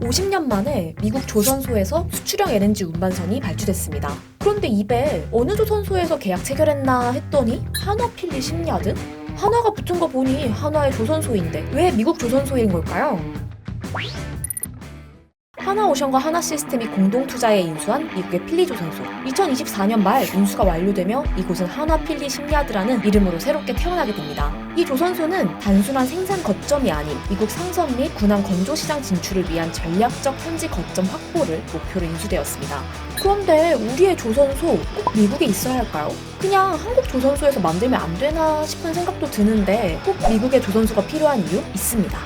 50년 만에 미국 조선소에서 수출형 LNG 운반선이 발주됐습니다. 그런데 이배 어느 조선소에서 계약 체결했나 했더니 한화 필리 심야드? 한화가 붙은 거 보니 한화의 조선소인데 왜 미국 조선소인 걸까요? 하나오션과 하나시스템이 공동 투자에 인수한 미국의 필리조선소. 2024년 말 인수가 완료되며 이곳은 하나필리 심야드라는 이름으로 새롭게 태어나게 됩니다. 이 조선소는 단순한 생산 거점이 아닌 미국 상선 및 군함 건조 시장 진출을 위한 전략적 현지 거점 확보를 목표로 인수되었습니다. 그런데 우리의 조선소 꼭 미국에 있어야 할까요? 그냥 한국 조선소에서 만들면 안 되나 싶은 생각도 드는데 꼭 미국의 조선소가 필요한 이유 있습니다.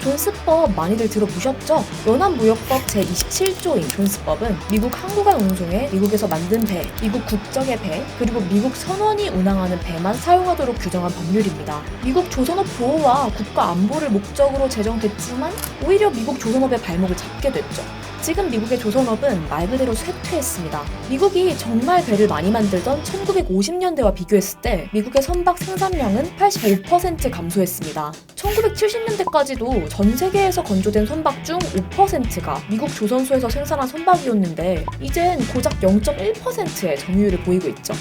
존스법 많이들 들어보셨죠? 연합무역법 제27조인 존스법은 미국 항구간 운송에 미국에서 만든 배, 미국 국적의 배, 그리고 미국 선원이 운항하는 배만 사용하도록 규정한 법률입니다. 미국 조선업 보호와 국가 안보를 목적으로 제정됐지만 오히려 미국 조선업의 발목을 잡게 됐죠. 지금 미국의 조선업은 말 그대로 쇠퇴했습니다. 미국이 정말 배를 많이 만들던 1950년대와 비교했을 때 미국의 선박 생산량은 85% 감소했습니다. 1970년대까지도 전 세계에서 건조된 선박 중 5%가 미국 조선소에서 생산한 선박이었는데 이젠 고작 0.1%의 점유율을 보이고 있죠.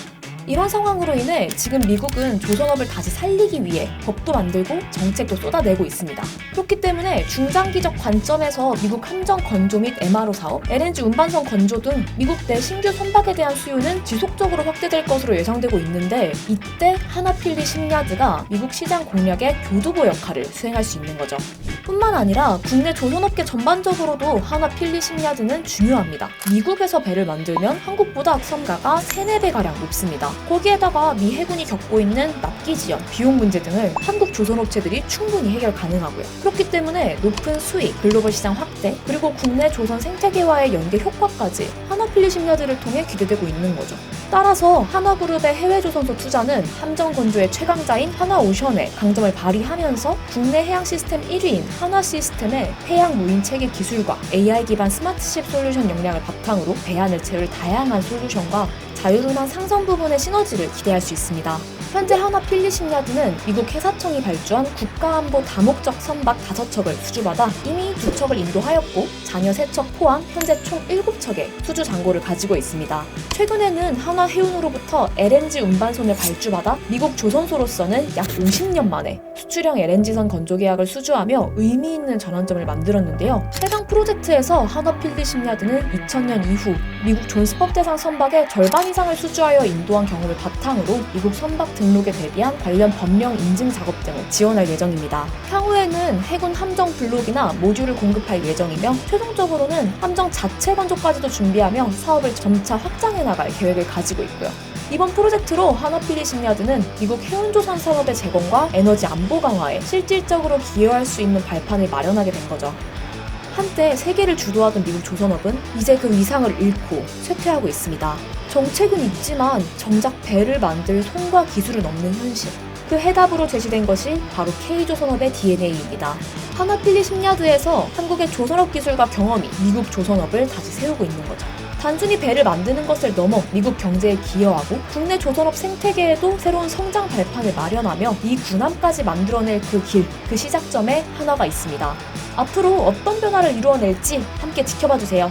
이런 상황으로 인해 지금 미국은 조선업을 다시 살리기 위해 법도 만들고 정책도 쏟아내고 있습니다. 그렇기 때문에 중장기적 관점에서 미국 함정 건조 및 MRO 사업, LNG 운반선 건조 등 미국 내 신규 선박에 대한 수요는 지속적으로 확대될 것으로 예상되고 있는데 이때 하나필리 심야드가 미국 시장 공략의 교두보 역할을 수행할 수 있는 거죠. 뿐만 아니라 국내 조선업계 전반적으로도 하나필리 심야드는 중요합니다. 미국에서 배를 만들면 한국보다 선가가 3, 4배가량 높습니다. 거기에다가 미 해군이 겪고 있는 납기 지연, 비용 문제 등을 한국 조선업체들이 충분히 해결 가능하고요. 그렇기 때문에 높은 수익, 글로벌 시장 확대, 그리고 국내 조선 생태계와의 연계 효과까지 하나 필리 심 야드를 통해 기대되고 있는 거죠. 따라서 하나그룹의 해외 조선소 투자는 함정 건조의 최강자인 하나오션의 강점을 발휘하면서 국내 해양 시스템 1위인 하나 시스템의 해양 무인 체계 기술과 AI 기반 스마트십 솔루션 역량을 바탕으로 배하늘 채울 다양한 솔루션과 자유로운 상선 부분의 시너지를 기대할 수 있습니다. 현재 하나 필리 심야드는 미국 해사청이 발주한 국가안보 다목적 선박 5척을 수주받아 이미 2척을 인도하였고 잔여 3척 포함 현재 총 7척의 수주 잔고를 가지고 있습니다. 최근에는 한화 해운으로부터 LNG 운반선을 발주받아 미국 조선소로서는 약 50년 만에 수출형 LNG선 건조 계약을 수주하며 의미 있는 전환점을 만들었는데요. 해당 프로젝트에서 한화 필리 심야드는 2000년 이후 미국 존스법 대상 선박의 절반 이상을 수주하여 인도한 경험을 바탕으로 미국 선박 등록에 대비한 관련 법령 인증 작업 등을 지원할 예정입니다. 향후에는 해군 함정 블록이나 모듈을 공급할 예정이며 최종적으로는 함정 자체 건조까지도 준비하며 사업을 점차 확장해 나갈 계획을 가지고 있고요. 이번 프로젝트로 하나필리 심야드는 미국 해운조선 산업의 재건과 에너지 안보 강화에 실질적으로 기여할 수 있는 발판을 마련하게 된 거죠. 한때 세계를 주도하던 미국 조선업은 이제 그 위상을 잃고 쇠퇴하고 있습니다. 정책은 있지만 정작 배를 만들 손과 기술은 없는 현실. 그 해답으로 제시된 것이 바로 K조선업의 DNA입니다. 하나필리 심야드에서 한국의 조선업 기술과 경험이 미국 조선업을 다시 세우고 있는 거죠. 단순히 배를 만드는 것을 넘어 미국 경제에 기여하고 국내 조선업 생태계에도 새로운 성장 발판을 마련하며 이 군함까지 만들어낼 그 길, 그 시작점에 하나가 있습니다. 앞으로 어떤 변화를 이루어낼지 함께 지켜봐 주세요.